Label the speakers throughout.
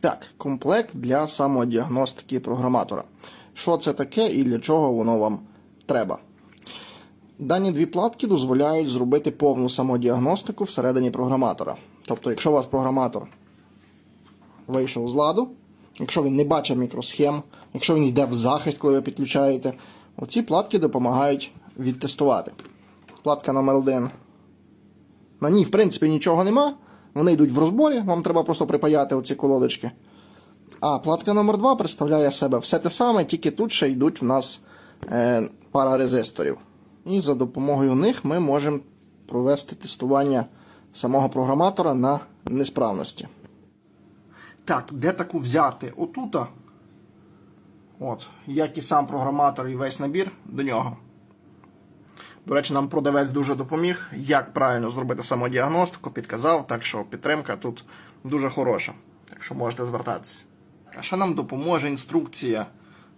Speaker 1: Так, комплект для самодіагностики програматора. Що це таке і для чого воно вам треба? Дані дві платки дозволяють зробити повну самодіагностику всередині програматора. Тобто, якщо у вас програматор вийшов з ладу, якщо він не бачить мікросхем, якщо він йде в захист, коли ви підключаєте, оці платки допомагають відтестувати. Платка номер 1 На ній, в принципі, нічого нема. Вони йдуть в розборі, вам треба просто припаяти оці колодочки. А платка номер 2 представляє себе все те саме, тільки тут ще йдуть в нас е, пара резисторів. І за допомогою них ми можемо провести тестування самого програматора на несправності. Так, де таку взяти? Отута. От, як і сам програматор і весь набір до нього. До речі, нам продавець дуже допоміг, як правильно зробити самодіагностику, підказав, так що підтримка тут дуже хороша. Так що можете звертатися. А ще нам допоможе інструкція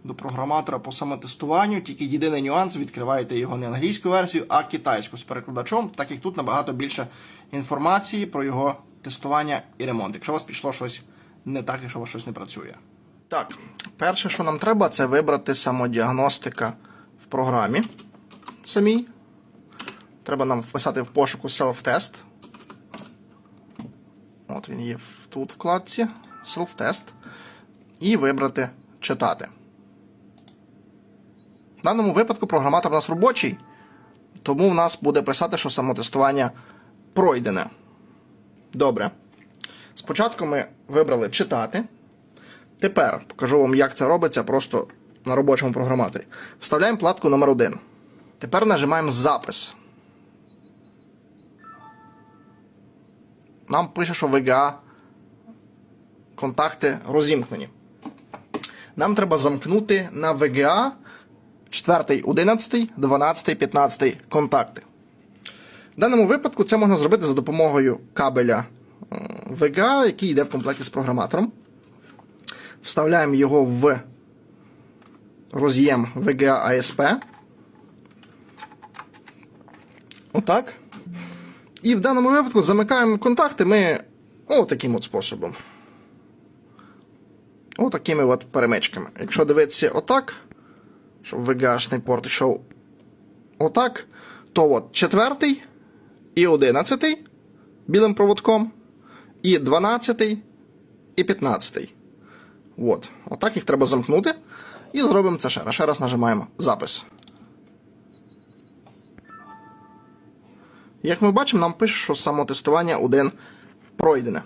Speaker 1: до програматора по самотестуванню. Тільки єдиний нюанс, відкриваєте його не англійську версію, а китайську з перекладачом, так як тут набагато більше інформації про його тестування і ремонт, якщо у вас пішло щось не так, якщо у вас щось не працює. Так, перше, що нам треба, це вибрати самодіагностика в програмі самій. Треба нам вписати в пошуку self-test. От він є тут вкладці self-test. І вибрати читати. В даному випадку програматор у нас робочий, тому в нас буде писати, що самотестування пройдене. Добре. Спочатку ми вибрали читати. Тепер покажу вам, як це робиться просто на робочому програматорі. Вставляємо платку номер 1 Тепер нажимаємо запис. Нам пише, що VGA контакти розімкнені. Нам треба замкнути на VGA 4, 11, 12, 15 контакти. В даному випадку це можна зробити за допомогою кабеля VGA, який йде в комплекті з програматором. Вставляємо його в роз'єм VGA ASP. Отак. І в даному випадку замикаємо контакти ми отаким от способом. Отакими от перемичками. Якщо дивитися отак, щоб VGA-шний порт йшов отак, то от четвертий і одинадцятий білим проводком, і 12 і 15. От. Отак їх треба замкнути. І зробимо це ще раз. Ще раз нажимаємо запис. Як ми бачимо, нам пише, що самотестування 1 пройдене.